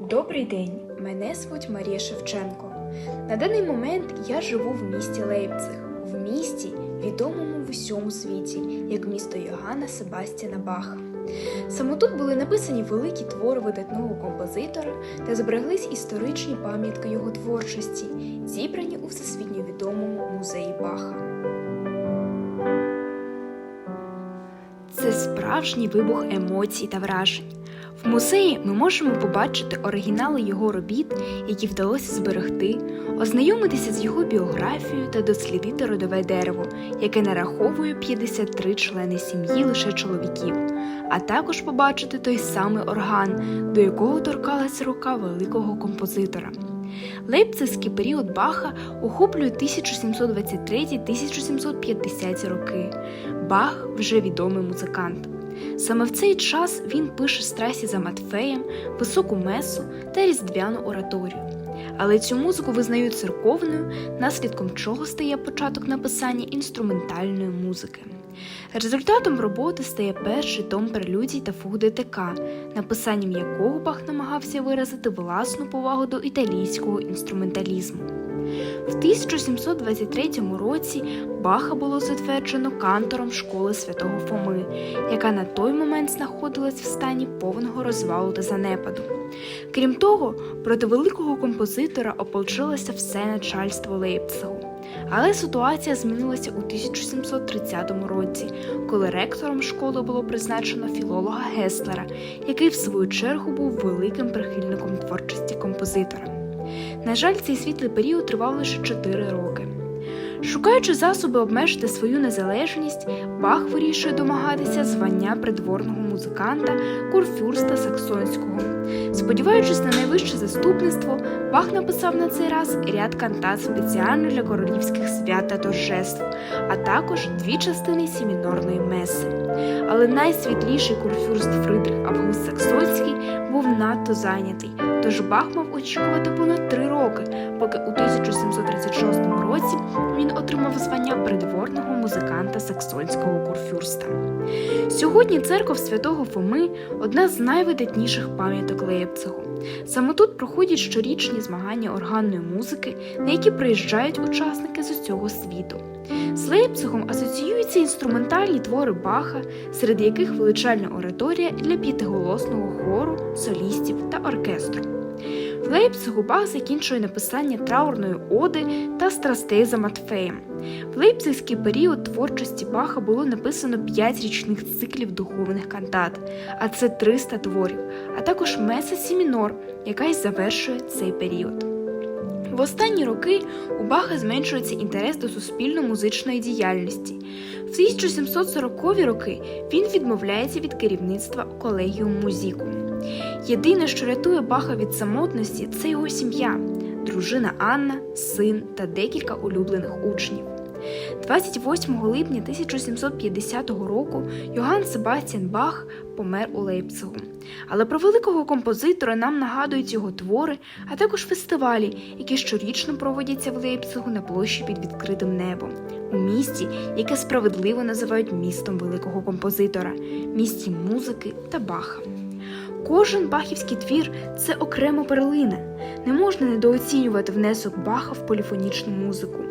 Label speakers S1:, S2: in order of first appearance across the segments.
S1: Добрий день, мене звуть Марія Шевченко. На даний момент я живу в місті Лейпциг, в місті, відомому в усьому світі, як місто Йоганна Себастьяна Баха. Саме тут були написані великі твори видатного композитора та збереглись історичні пам'ятки його творчості, зібрані у всесвітньо відомому музеї Баха. Це справжній вибух емоцій та вражень. В музеї ми можемо побачити оригінали його робіт, які вдалося зберегти, ознайомитися з його біографією та дослідити родове дерево, яке нараховує 53 члени сім'ї лише чоловіків, а також побачити той самий орган, до якого торкалась рука великого композитора. Лейпцигський період Баха охоплює 1723-1750 роки. Бах вже відомий музикант. Саме в цей час він пише страсті за Матфеєм, високу месу та різдвяну ораторію. Але цю музику визнають церковною, наслідком чого стає початок написання інструментальної музики. Результатом роботи стає перший том прелюдій та фуг ДТК, написанням якого Бах намагався виразити власну повагу до італійського інструменталізму. В 1723 році Баха було затверджено кантором школи святого Фоми, яка на той момент знаходилась в стані повного розвалу та занепаду. Крім того, проти великого композитора ополчилося все начальство Лейпцигу. Але ситуація змінилася у 1730 році, коли ректором школи було призначено філолога Геслера, який в свою чергу був великим прихильником творчості композитора. На жаль, цей світлий період тривав лише 4 роки. Шукаючи засоби обмежити свою незалежність, Бах вирішує домагатися звання придворного музиканта курфюрста Саксонського. Сподіваючись на найвище заступництво, Бах написав на цей раз ряд кантат спеціально для королівських свят та торжеств, а також дві частини сімінорної меси. Але найсвітліший курфюрст Фридрих Август Саксонський був надто зайнятий, тож Бах мав очікувати понад три роки, поки у 1736 році він отримав звання придворного музиканта саксонського курфюрста. Сьогодні церков святого Фоми одна з найвидатніших пам'яток Лейпцигу. Саме тут проходять щорічні змагання органної музики, на які приїжджають учасники з усього світу. З Лейпцигом асоціюються інструментальні твори Баха, серед яких величальна ораторія для п'ятиголосного хору, солістів та оркестру. В Лейпцигу закінчує написання траурної оди та страстей за Матфеєм. В лейпцигський період творчості Баха було написано 5 річних циклів духовних кантат, а це 300 творів, а також меса Сімінор, яка й завершує цей період. В останні роки у Баха зменшується інтерес до суспільно-музичної діяльності. В 1740-ві роки він відмовляється від керівництва колегіум музіку. Єдине, що рятує Баха від самотності, це його сім'я, дружина Анна, син та декілька улюблених учнів. 28 липня 1750 року Йоганн Себастьян Бах помер у Лейпцигу. Але про великого композитора нам нагадують його твори, а також фестивалі, які щорічно проводяться в Лейпцигу на площі під відкритим небом, у місті, яке справедливо називають містом великого композитора, місті музики та Баха. Кожен бахівський твір це окрема перлина. Не можна недооцінювати внесок Баха в поліфонічну музику.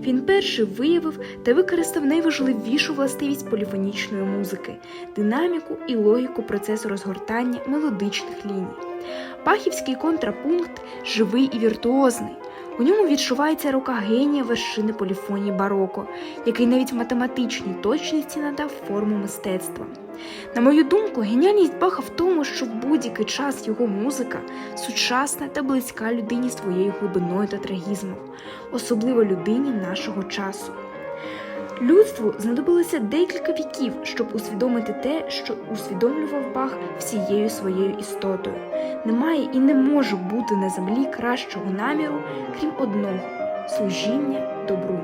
S1: Він перший виявив та використав найважливішу властивість поліфонічної музики динаміку і логіку процесу розгортання мелодичних ліній. Бахівський контрапункт живий і віртуозний. У ньому відчувається рука генія вершини поліфонії бароко, який навіть в математичній точності надав форму мистецтва. На мою думку, геніальність Баха в тому, що будь-який час його музика сучасна та близька людині своєю глибиною та трагізмом, особливо людині нашого часу. Людству знадобилося декілька віків, щоб усвідомити те, що усвідомлював Бах всією своєю істотою. Немає і не може бути на землі кращого наміру, крім одного служіння добру.